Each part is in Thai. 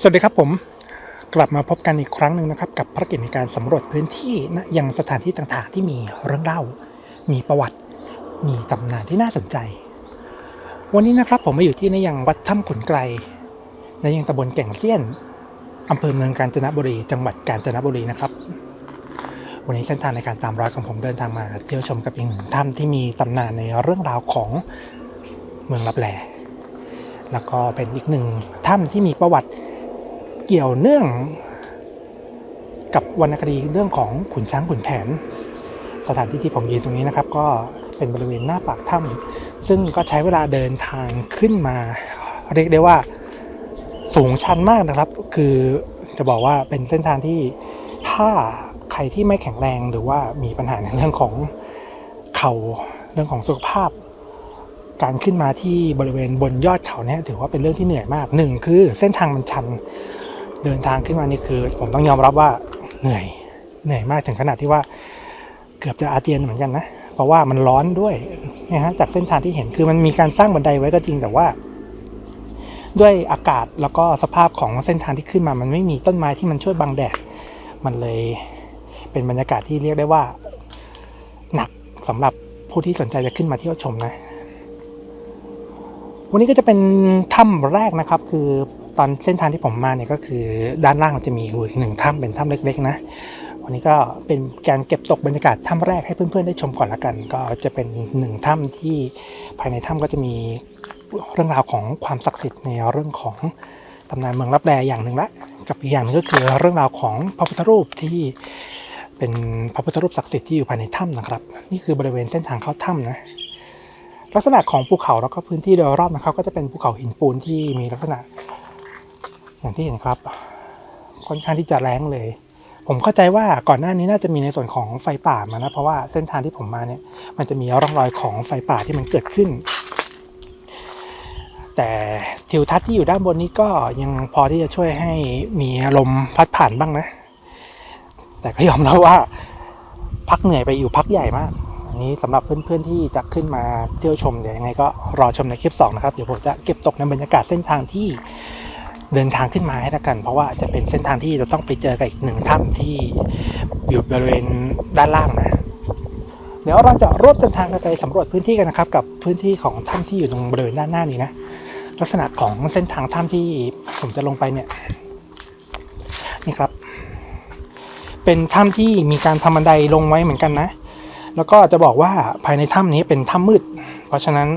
สวัสดีครับผมกลับมาพบกันอีกครั้งหนึ่งนะครับ กับภารกิจในการสำรวจพื้นที่ณยังสถานที่ต่างๆ ที่มีเรื่องเล่า มีประวัติ มีตำนานที่น่าสนใจ วันนี้นะครับผมมาอยู่ที่นยังวัดถ้ำขุนไกรในยังตำบลแก่งเซียนอำเภอเมืองกาญจนบุรี จังหวัดกาญจนบุรีนะครับ วันนี้เส้นทางในการตามรอยของผมเดินทางมาเที่ยวชมกับอีกหนึ่งถ้ำที่มีตำนานในเรื่องราวของเมืองลับแลแล้วก็เป็นอีกหนึ่งถ้ำที่มีประวัติ เกี่ยวเนื่องกับวรรณคดีเรื่องของขุนช้างขุนแผน สถานที่ที่ผมยืนตรงนี้นะครับ ก็เป็นบริเวณหน้าปากถ้ำซึ่งก็ใช้เวลาเดินทางขึ้นมา เรียกได้ว่าสูงชันมากนะครับ คือจะบอกว่าเป็นเส้นทางที่ถ้าใครที่ไม่แข็งแรงหรือว่ามีปัญหาในเรื่องของเข่าเรื่องของสุขภาพ การขึ้นมาที่บริเวณบนยอดเขาเนี่ยถือว่าเป็นเรื่องที่เหนื่อยมากหนึ่งคือเส้นทางมันชัน เดินทางขึ้นมานี่คือ ผมต้องยอมรับว่าเหนื่อยเหนื่อยมากถึงขนาดที่ว่าเกือบจะอาเจียนเหมือนกันนะเพราะว่ามันร้อนด้วยนะฮะจากเส้นทางที่เห็นคือมันมีการสร้างบันไดไว้ก็จริงแต่ว่า ด้วยอากาศแล้วก็สภาพของเส้นทางที่ขึ้นมา มันไม่มีต้นไม้ที่มันช่วยบังแดดมันเลยเป็นบรรยากาศที่เรียกได้ว่า หนักสำหรับผู้ที่สนใจจะขึ้นมาเที่ยวชมนะ วันนี้ก็จะเป็นถ้ำแรกนะครับ คือ ตอนเส้นทางที่ผมมาเนี่ยก็คือด้านล่างมันจะมีอีกหนึ่งถ้ำเป็นถ้ำเล็กๆนะวันนี้ก็เป็นการเก็บตกบรรยากาศถ้ำแรกให้เพื่อนๆได้ชมก่อนละกัน ก็จะเป็นหนึ่งถ้ำที่ภายในถ้ำก็จะมีเรื่องราวของความศักดิ์สิทธิ์ในเรื่องของตำนานเมืองรับแลอย่างหนึ่งละกับอีกอย่างนึงก็คือเรื่องราวของพระพุทธรูปที่เป็นพระพุทธรูปศักดิ์สิทธิ์ที่อยู่ภายในถ้ำนะครับ นี่คือบริเวณเส้นทางเข้าถ้ำนะลักษณะของภูเขาแล้วก็พื้นที่โดยรอบนะครับก็จะเป็นภูเขาหินปูนที่มีลักษณะ อย่างที่เห็นครับค่อนข้างที่จะแรงเลย ผมเข้าใจว่าก่อนหน้านี้น่าจะมีในส่วนของไฟป่ามานะเพราะว่าเส้นทางที่ผมมาเนี่ยมันจะมีร่องรอยของไฟป่าที่มันเกิดขึ้น แต่ทิวทัศน์ที่อยู่ด้านบนนี้ก็ยังพอที่จะช่วยให้มีลมพัดผ่านบ้างนะ แต่ก็ยอมรับว่าพักเหนื่อยไปอยู่พักใหญ่มากอันนี้สำหรับเพื่อนๆที่จะขึ้นมาเที่ยวชมเดี๋ยวยังไงก็รอชมในคลิป2นะครับเดี๋ยวผมจะเก็บตกในบรรยากาศเส้นทางที่ เดินทางขึ้นมาให้ละกัน เพราะว่าจะเป็นเส้นทางที่จะต้องไปเจอกับอีกหนึ่งถ้ำที่อยู่บริเวณด้านล่างนะเดี๋ยวเราจะร่วมเดินทางกันไปสำรวจพื้นที่กันนะครับ กับพื้นที่ของถ้ำที่อยู่ตรงบริเวณด้านหน้านี้นะลักษณะของเส้นทางถ้ำที่ผมจะลงไปเนี่ยนี่ครับ เป็นถ้ำที่มีการทำบันไดลงไว้เหมือนกันนะ แล้วก็จะบอกว่าภายในถ้ำนี้เป็นถ้ำมืด เพราะฉะนั้น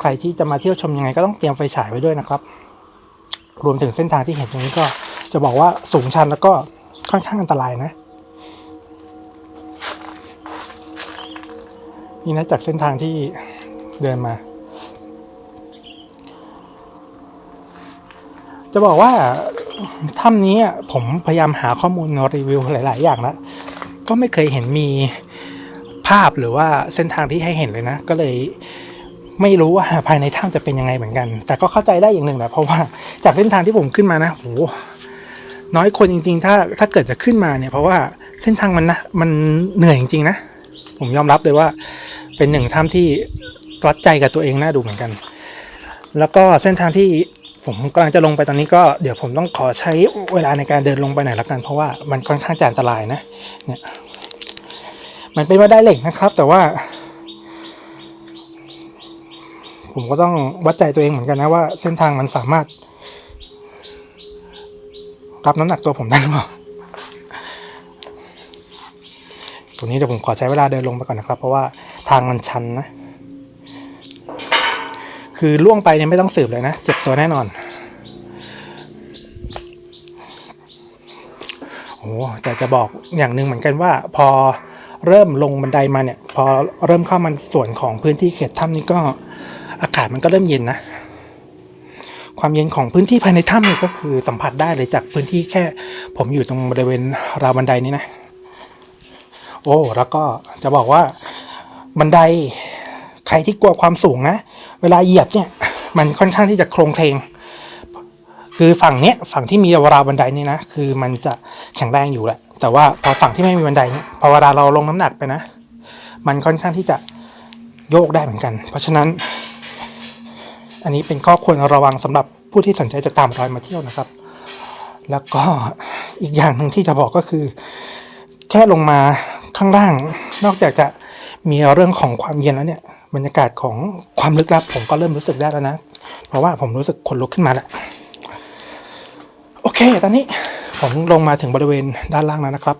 ใครที่จะมาเที่ยวชมยังไงก็ต้องเตรียมไฟฉายไว้ด้วยนะครับ รวมถึงเส้นทางที่เห็นตรงนี้ก็จะบอกว่าสูงชันแล้วก็ค่อนข้างอันตรายนะ นี่นะจากเส้นทางที่เดินมา จะบอกว่าถ้ำนี้ผมพยายามหาข้อมูลรีวิวหลาย ๆ อย่างแล้วก็ไม่เคยเห็นมีภาพหรือว่าเส้นทางที่ให้เห็นเลยนะ ก็เลย ไม่รู้ว่าภายในถ้ำจะเป็นยังไงเหมือนกัน แต่ก็เข้าใจได้อย่างหนึ่งแหละเพราะว่าจากเส้นทางที่ผมขึ้นมานะโหน้อยคนจริง ๆ ถ้าถ้าเกิดจะขึ้นมาเนี่ย เพราะว่าเส้นทางมันนะมันเหนื่อยจริงๆนะผมยอมรับเลยว่า เป็นหนึ่งถ้ำที่วัดใจกับตัวเองน่าดูเหมือนกัน แล้วก็เส้นทางที่ผมกำลังจะลงไปตอนนี้ก็เดี๋ยวผมต้องขอใช้เวลาในการเดินลงไปหน่อยละกัน เพราะว่ามันค่อนข้างจะอันตรายนะเนี่ยมันเป็นบันได้เหล็กนะครับ แต่ว่า ผมก็ต้องวัดใจตัวเองเหมือนกันนะว่าเส้นทางมันสามารถ รับน้ำหนักตัวผมได้หรือเปล่าตัวนี้เดี๋ยวผมขอใช้เวลาเดินลงไปก่อนนะครับ เพราะว่าทางมันชันนะ คือล่วงไปเนี่ยไม่ต้องสืบเลยนะ เจ็บตัวแน่นอนโอ้แต่จะบอกอย่างหนึ่งเหมือนกันว่า พอเริ่มลงบันไดมาเนี่ย พอเริ่มเข้ามาส่วนของพื้นที่เขตถ้ำนี้ก็ อากาศมันก็เริ่มเย็นนะ ความเย็นของพื้นที่ภายในถ้ำเนี่ยก็คือสัมผัสได้เลยจากพื้นที่แค่ ผมอยู่ตรงบริเวณราวบันไดนี้นะ โอ้แล้วก็จะบอกว่าบันไดใครที่กลัวความสูงนะ เวลาเหยียบเนี่ย มันค่อนข้างที่จะโครงเคลง คือฝั่งเนี้ยฝั่งที่มีราวบันไดนี่นะ คือมันจะแข็งแรงอยู่แหละ แต่ว่าพอฝั่งที่ไม่มีบันไดเนี่ยพอเวลาเราลงน้ำหนักไปนะ มันค่อนข้างที่จะโยกได้เหมือนกัน เพราะฉะนั้น อันนี้เป็นข้อควรระวังสำหรับผู้ที่สนใจจะตามรอยมาเที่ยวนะครับ แล้วก็อีกอย่างหนึ่งที่จะบอกก็คือ แค่ลงมาข้างล่าง นอกจากจะมีเรื่องของความเย็นแล้วเนี่ยบรรยากาศของความลึกลับ ผมก็เริ่มรู้สึกได้แล้วนะ เพราะว่าผมรู้สึกขนลุกขึ้นมาแล้วโอเค ตอนนี้ผมลงมาถึงบริเวณด้านล่างแล้วนะครับ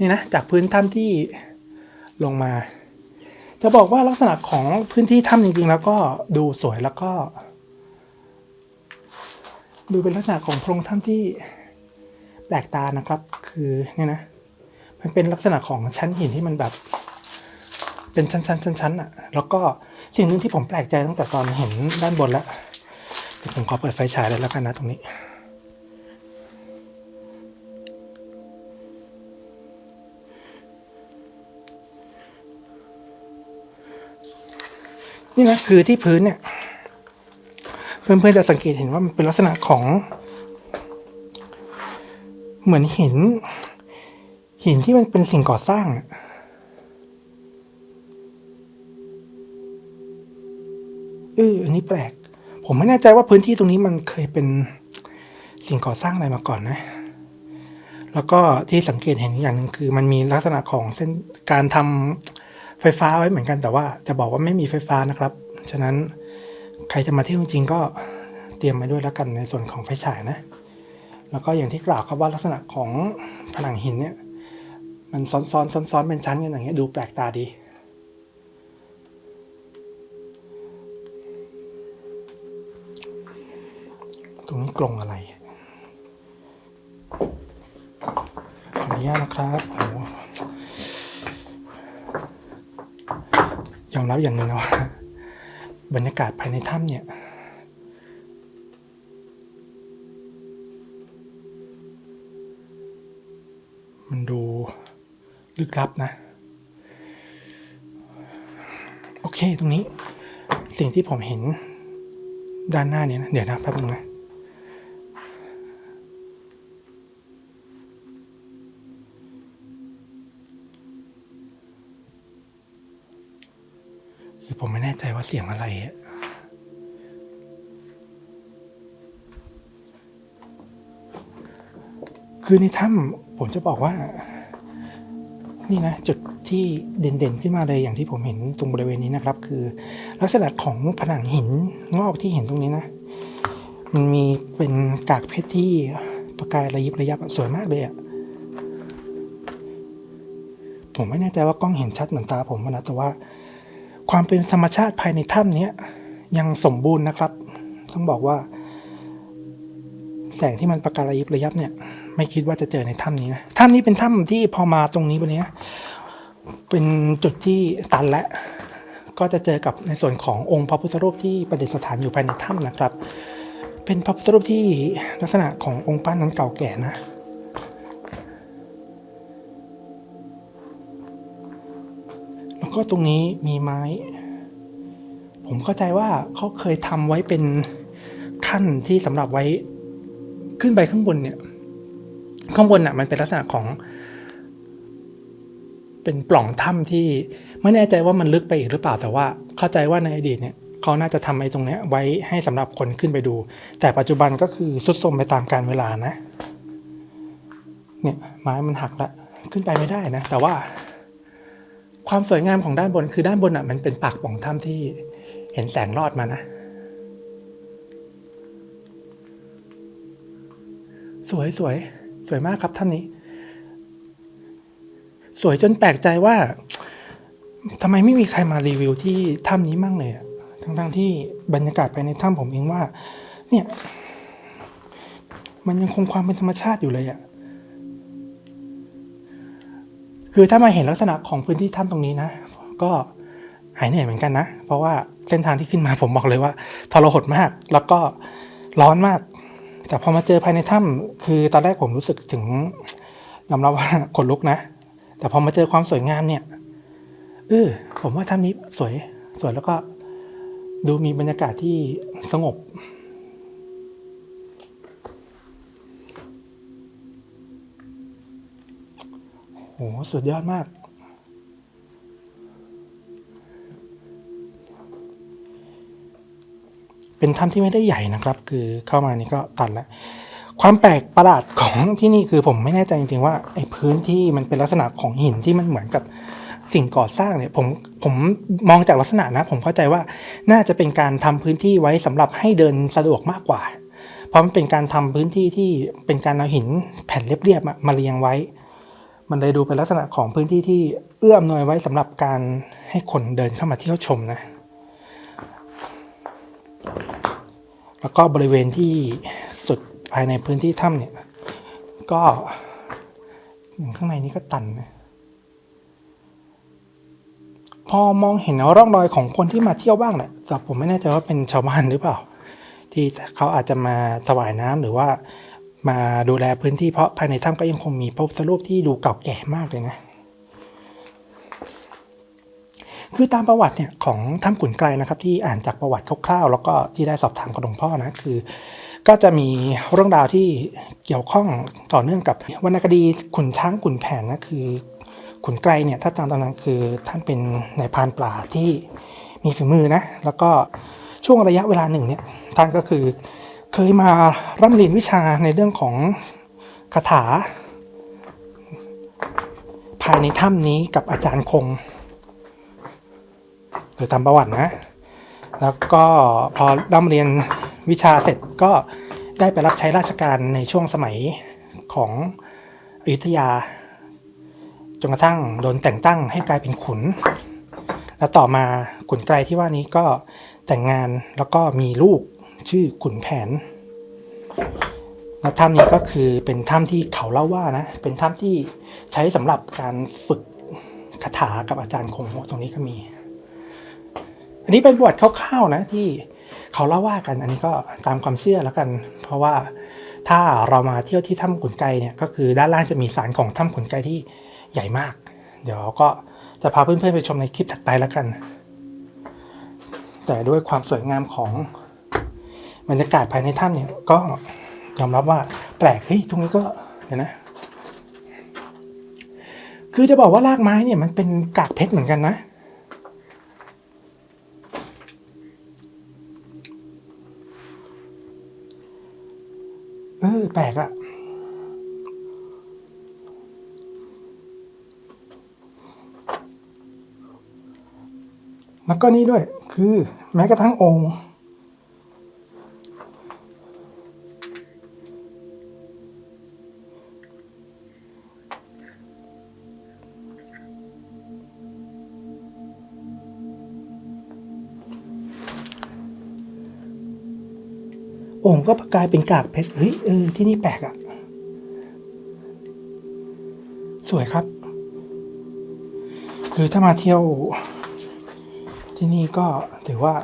นี่นะจากพื้นถ้ำที่ลงมา จะบอกว่าลักษณะของพื้นที่ถ้ำจริงๆ แล้วก็ดูสวยแล้วก็ ดูเป็นลักษณะของโพรงถ้ำที่แปลกตานะครับ คือเนี่ยนะ มันเป็นลักษณะของชั้นหินที่มันแบบ เป็นชั้นๆชั้นๆอะ แล้วก็สิ่งหนึ่งที่ผมแปลกใจตั้งแต่ตอนเห็นด้านบนแล้วเดี๋ยวผมขอเปิดไฟฉายเลยแล้วกันนะตรงนี้ นี่นะคือที่พื้นเนี่ยเพื่อนๆจะสังเกตเห็นว่ามันเป็นลักษณะของ เหมือนหิน หินที่มันเป็นสิ่งก่อสร้างอะเอออันนี้แปลก ผมไม่แน่ใจว่าพื้นที่ตรงนี้มันเคยเป็นสิ่งก่อสร้างอะไรมาก่อนนะ แล้วก็ที่สังเกตเห็นอย่างหนึ่งคือ มันมีลักษณะของเส้นการทำ ไฟฟ้าไว้เหมือนกันแต่ว่าจะบอกว่าไม่มีไฟฟ้านะครับ ฉะนั้นใครจะมาเที่ยวจริงๆก็เตรียมมาด้วยแล้วกันในส่วนของไฟฉายนะ แล้วก็อย่างที่กล่าวครับว่าลักษณะของผนังหินเนี่ยมันซ้อนซ้อนซ้อนซ้อนๆเป็นชั้นกันอย่างเงี้ยดูแปลกตาดีตรงนี้กรงอะไรขออนุญาตนะครับโอ้ ยอมรับอย่างหนึงนะว่าบรรยากาศภายในถ้ำเนี่ย มันดูลึกลับนะ โอเคตรงนี้สิ่งที่ผมเห็นด้านหน้าเนี่ยนะ เดี๋ยวนะแป๊บนึงนะ ว่าเสียงอะไรอะคือในถ้ำผมจะบอกว่า นี่นะ จุดที่เด่นๆขึ้นมาเลยอย่างที่ผมเห็นตรงบริเวณนี้นะครับ คือ ลักษณะของผนังหินงอกที่เห็นตรงนี้นะ มันมีเป็นกากเพชรที่ประกายระยิบระยับสวยมากเลยอะผมไม่แน่ใจว่ากล้องเห็นชัดเหมือนตาผมนะแต่ว่า ความเป็นธรรมชาติภายในถ้ำนี้ยังสมบูรณ์นะครับ ต้องบอกว่า แสงที่มันประกายระยิบระยับเนี่ย ไม่คิดว่าจะเจอในถ้ำนี้นะถ้ำนี้เป็นถ้ำที่พอมาตรงนี้วันนี้เป็นจุดที่ตันและ ก็จะเจอกับในส่วนขององค์พระพุทธรูปที่ประดิษฐานอยู่ภายในถ้ำนะครับ เป็นพระพุทธรูปที่ลักษณะขององค์ปั้นนั้นเก่าแก่นะ ก็ตรงนี้มีไม้ ผมเข้าใจว่าเขาเคยทำไว้เป็นขั้นที่สำหรับไว้ขึ้นไปข้างบนเนี่ย ข้างบนน่ะมันเป็นลักษณะของเป็นปล่องถ้ำที่ไม่แน่ใจว่ามันลึกไปอีกหรือเปล่าแต่ว่า เข้าใจว่าในอดีตเนี่ยเขาน่าจะทำไอ้ตรงเนี้ยไว้ให้สำหรับคนขึ้นไปดู แต่ปัจจุบันก็คือสุดโทรมไปตามกาลเวลานะ เนี่ยไม้มันหักละขึ้นไปไม่ได้นะ แต่ว่า ความสวยงามของด้านบนคือด้านบนอะมันเป็นปากป่องถ้ำที่เห็นแสงรอดมานะ สวยสวยสวยมากครับท่านนี้ สวยจนแปลกใจว่าทำไมไม่มีใครมารีวิวที่ถ้ำนี้มั่งเลยอะทั้งๆที่บรรยากาศภายในถ้ำผมเองว่า เนี่ย มันยังคงความเป็นธรรมชาติอยู่เลยอะ คือถ้ามาเห็นลักษณะของพื้นที่ถ้ำตรงนี้นะ ก็หายเหนื่อยเหมือนกันนะ เพราะว่าเส้นทางที่ขึ้นมาผมบอกเลยว่าทรหดมาก แล้วก็ร้อนมาก แต่พอมาเจอภายในถ้ำคือตอนแรกผมรู้สึกถึงยอมรับว่าขนลุกนะ แต่พอมาเจอความสวยงามเนี่ยเออผมว่าถ้ำนี้สวยสวยแล้วก็ดูมีบรรยากาศที่สงบ โหสุดยอดมาก เป็นถ้ำที่ไม่ได้ใหญ่นะครับ คือเข้ามานี่ก็ตันแล้ว ความแปลกประหลาดของที่นี่คือผมไม่แน่ใจจริงๆว่าไอ้พื้นที่มันเป็นลักษณะของหินที่มันเหมือนกับสิ่งก่อสร้างเนี่ยผมผมมองจากลักษณะนะ ผมเข้าใจว่าน่าจะเป็นการทำพื้นที่ไว้สำหรับให้เดินสะดวกมากกว่า เพราะมันเป็นการทำพื้นที่ที่เป็นการเอาหินแผ่นเรียบๆมาเรียงไว้ มันเลยดูเป็นลักษณะของพื้นที่ที่เอื้ออำนวยไว้สำหรับการให้คนเดินเข้ามาเที่ยวชมนะ แล้วก็บริเวณที่สุดภายในพื้นที่ถ้ำเนี่ย ก็อย่างข้างในนี้ก็ตันนะพอมองเห็นร่องรอยของคนที่มาเที่ยวบ้างแหละแต่ผมไม่แน่ใจว่าเป็นชาวบ้านหรือเปล่า ที่เขาอาจจะมาถวายน้ำหรือว่า มาดูแลพื้นที่เพราะภายในถ้ำก็ยังคงมีพระพุทธรูปที่ดูเก่าแก่มากเลยนะ คือตามประวัติเนี่ยของถ้ำขุนไกรนะครับ ที่อ่านจากประวัติคร่าวๆ แล้วก็ที่ได้สอบถามกับหลวงพ่อนะคือ ก็จะมีเรื่องราวที่เกี่ยวข้องต่อเนื่องกับวรรณคดีขุนช้างขุนแผนนะคือขุนไกรเนี่ยถ้าตามตำนานคือท่านเป็นนายพานปลาที่มีฝีมือนะแล้วก็ช่วงระยะเวลาหนึ่งเนี่ยท่านก็คือ เคยมาร่ำเรียนวิชาในเรื่องของคาถา ภายในถ้ำนี้กับอาจารย์คง หรือตามประวัตินะ แล้วก็พอร่ำเรียนวิชาเสร็จก็ได้ไปรับใช้ราชการในช่วงสมัยของอยุธยาจนกระทั่งโดนแต่งตั้งให้กลายเป็นขุน และต่อมาขุนไกรที่ว่านี้ก็แต่งงานแล้วก็มีลูก ชื่อขุนแผนและถ้ำนี้ก็คือเป็นถ้ำที่เขาเล่าว่านะ เป็นถ้ำที่ใช้สำหรับการฝึกคาถากับอาจารย์คงตรงนี้ก็มี อันนี้เป็นประวัติคร่าวๆนะที่เขาเล่าว่ากัน อันนี้ก็ตามความเชื่อแล้วกัน เพราะว่าถ้าเรามาเที่ยวที่ถ้ำขุนไกรเนี่ยก็คือด้านล่างจะมีสารของถ้ำขุนไกรที่ใหญ่มาก เดี๋ยวก็จะพาเพื่อนๆไปชมในคลิปถัดไปแล้วกัน แต่ด้วยความสวยงามของ บรรยากาศภายในถ้ำเนี่ยก็ยอมรับว่าแปลกเฮ้ยตรงนี้ก็เดี๋ยวนะ คือจะบอกว่ารากไม้เนี่ยมันเป็นกากเพชรเหมือนกันนะเออแปลกอะแล้วก็นี่ด้วย คือแม้กระทั่งองค์ องค์ก็กลายเป็นกากเพชรเฮ้ยเออที่นี่แปลกอะสวยครับ คือถ้ามาเที่ยวที่นี่ก็ถือว่า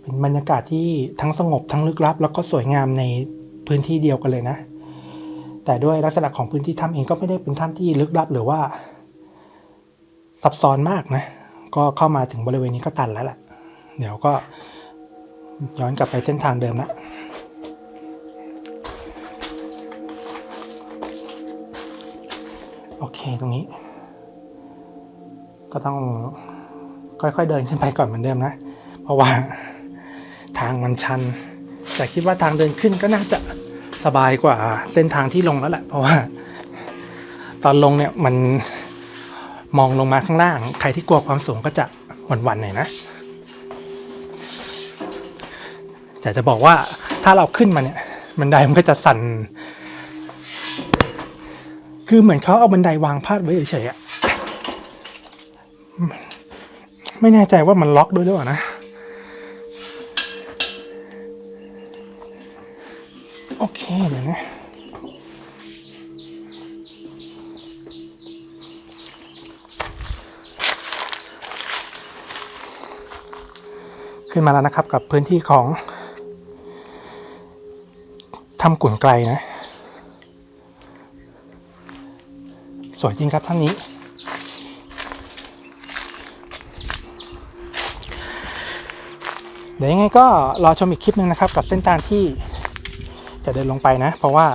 เป็นบรรยากาศที่ทั้งสงบทั้งลึกลับ แล้วก็สวยงามในพื้นที่เดียวกันเลยนะ แต่ด้วยลักษณะของพื้นที่ถ้ำเองก็ไม่ได้เป็นถ้ำที่ลึกลับหรือว่า ซับซ้อนมากนะ ก็เข้ามาถึงบริเวณนี้ก็ตันแล้วแหละเดี๋ยวก็ ย้อนกลับไปเส้นทางเดิมละโอเคตรงนี้ ก็ต้องค่อยๆเดินขึ้นไปก่อนเหมือนเดิมนะ เพราะว่าทางมันชัน แต่คิดว่าทางเดินขึ้นก็น่าจะสบายกว่าเส้นทางที่ลงแล้วแหละ เพราะว่า ตอนลงเนี่ยมันมองลงมาข้างล่าง ใครที่กลัวความสูงก็จะหวั่นๆหน่อยนะ แต่จะบอกว่าถ้าเราขึ้นมาเนี่ยบันไดมันก็จะสั่น คือเหมือนเขาเอาบันไดวางพาดไว้เฉยๆอะไม่แน่ใจว่ามันล็อกด้วยหรือเปล่านะ โอเคเดี๋ยวนะขึ้นมาแล้วนะครับกับพื้นที่ของ ถ้ำกุ่นไกลนะ สวยจริงครับท่านนี้ เดี๋ยวยังไงก็รอชมอีกคลิปหนึ่งนะครับ กับเส้นทางที่จะเดินลงไปนะ เพราะว่า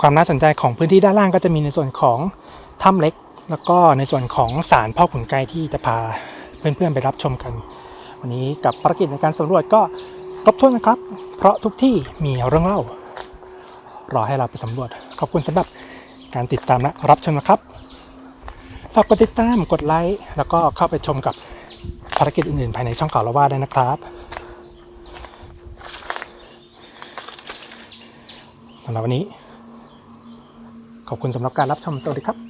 ความน่าสนใจของพื้นที่ด้านล่างก็จะมีในส่วนของถ้ำเล็ก แล้วก็ในส่วนของศาลพ่อขุนไกรที่จะพาเพื่อนๆไปรับชมกัน วันนี้กับภารกิจในการสำรวจก็ ครบถ้วนนะครับ เพราะทุกที่มีเรื่องเล่า รอให้เราไปสำรวจ ขอบคุณสำหรับการติดตามและรับชมนะครับ ฝากกดติดตาม กดไลค์ แล้วก็เข้าไปชมกับภารกิจอื่นๆ ภายในช่องข่าวละว่าได้นะครับสำหรับวันนี้ ขอบคุณสำหรับการรับชม สวัสดีครับ